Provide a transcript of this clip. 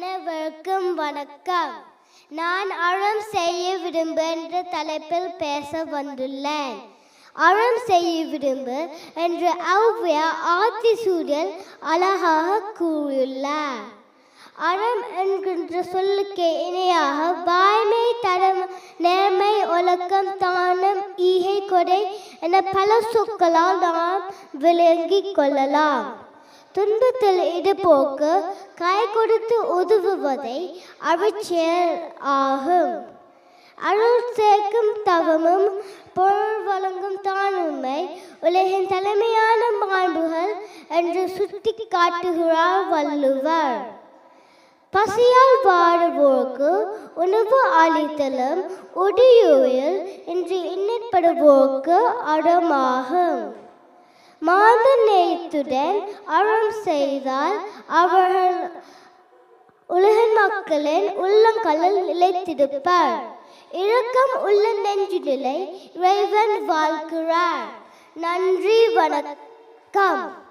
அனைவருக்கும் வணக்கம். நான் அறம் செய்ய விரும்பு என்ற தலைப்பில் பேச வந்துள்ளேன். அறம் செய்ய விரும்பு என்று ஐவையா ஆத்தி சூரியன் அழகாக கூறியுள்ளார். அறம் என்கின்ற சொல்லுக்கு இணையாக வாய்மை தரம் நேர்மை ஒழுக்கம் தானம் ஈகை கொடை என பல சொற்களால் நாம் விளங்கிக் கொள்ளலாம். துன்பத்தில் இது போக்கு கொடுத்து உதவுவதை அவிச்செயல் ஆகும். அருள் சேர்க்கும் தவமும் பொருள் வழங்கும் தானுமை உலகின் தலைமையான மாண்புகள் என்று சுட்டி காட்டுகிறார் வள்ளுவர். பசியால் வாடுவோருக்கு உணவு அளித்தலும் உடியுயில் என்று எண்ணப்படுவோருக்கு அடமாகும். மாத நேயத்துடன் அறம் செய்தால் அவர்கள் உலகின் மக்களின் உள்ளங்களில் நிலைத்திருப்பார். இரக்கம் உள்ள நெஞ்சுநிலை இறைவன் வாழ்கிறார். நன்றி வணக்கம்.